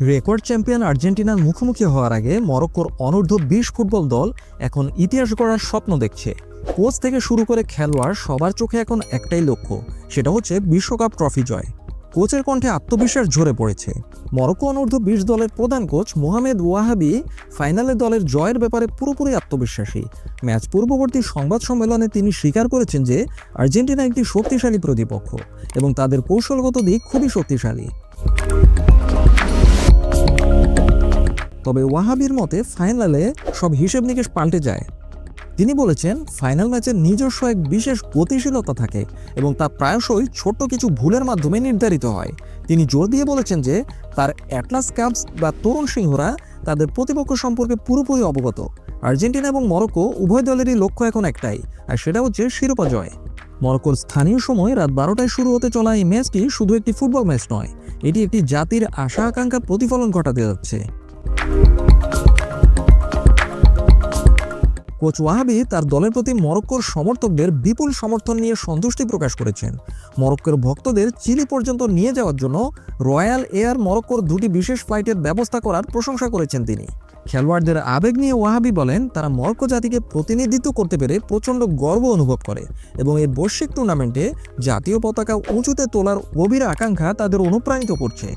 Record champion আর্জেন্টিনার মুখোমুখি হওয়ার আগে মরক্কোর অনূর্ধ্ব বিশ ফুটবল দল এখন ইতিহাস গড়ার স্বপ্ন দেখছে। কোচ থেকে শুরু করে খেলোয়াড় সবার চোখে এখন একটাই লক্ষ্য, সেটা হচ্ছে বিশ্বকাপ ট্রফি জয়। কোচের কণ্ঠে আত্মবিশ্বাস ঝরে পড়েছে। মরক্কো অনূর্ধ্ব বিশ দলের প্রধান কোচ মোহামেদ ওয়াহাবি ফাইনালে দলের জয়ের ব্যাপারে পুরোপুরি আত্মবিশ্বাসী। ম্যাচ পূর্ববর্তী সংবাদ সম্মেলনে তিনি স্বীকার করেছেন যে আর্জেন্টিনা একটি শক্তিশালী প্রতিপক্ষ এবং তাদের কৌশলগত দিক খুবই শক্তিশালী। তবে ওয়াহাবির মতে ফাইনালে সব হিসেব নিকেশ পাল্টে যায়। তিনি বলেছেন, ফাইনাল ম্যাচের নিজস্ব এক বিশেষ গতিশীলতা থাকে এবং তা প্রায়শই ছোট্ট কিছু ভুলের মাধ্যমে নির্ধারিত হয়। তিনি জোর দিয়ে বলেছেন যে, তার অ্যাটলাস কাপস বা তরুণ সিংহরা তাদের প্রতিপক্ষ সম্পর্কে পুরোপুরি অবগত। আর্জেন্টিনা এবং মরক্কো উভয় দলেরই লক্ষ্য এখন একটাই, আর সেটা হচ্ছে শিরোপা জয়। মরক্কোর স্থানীয় সময় রাত বারোটায় শুরু হতে চলা এই ম্যাচটি শুধু একটি ফুটবল ম্যাচ নয়, এটি একটি জাতির আশা আকাঙ্ক্ষার প্রতিফলন ঘটাতে যাচ্ছে। কোচ ওয়াহাবি তার দলের প্রতি মরক্কোর সমর্থকদের বিপুল সমর্থন নিয়ে সন্তুষ্টি প্রকাশ করেছেন। মরক্কোর ভক্তদের চিলি পর্যন্ত নিয়ে যাওয়ার জন্য রয়্যাল এয়ার মরক্কোর দুটি বিশেষ ফ্লাইটের ব্যবস্থা করার প্রশংসা করেছেন তিনি। খেলোয়াড়দের আবেগ নিয়ে ওয়াহাবি বলেন, তারা মরক্কো জাতিকে প্রতিনিধিত্ব করতে পেরে প্রচণ্ড গর্ব অনুভব করে এবং এই বৈশ্বিক টুর্নামেন্টে জাতীয় পতাকা উঁচুতে তোলার গভীর আকাঙ্ক্ষা তাদের অনুপ্রাণিত করছে।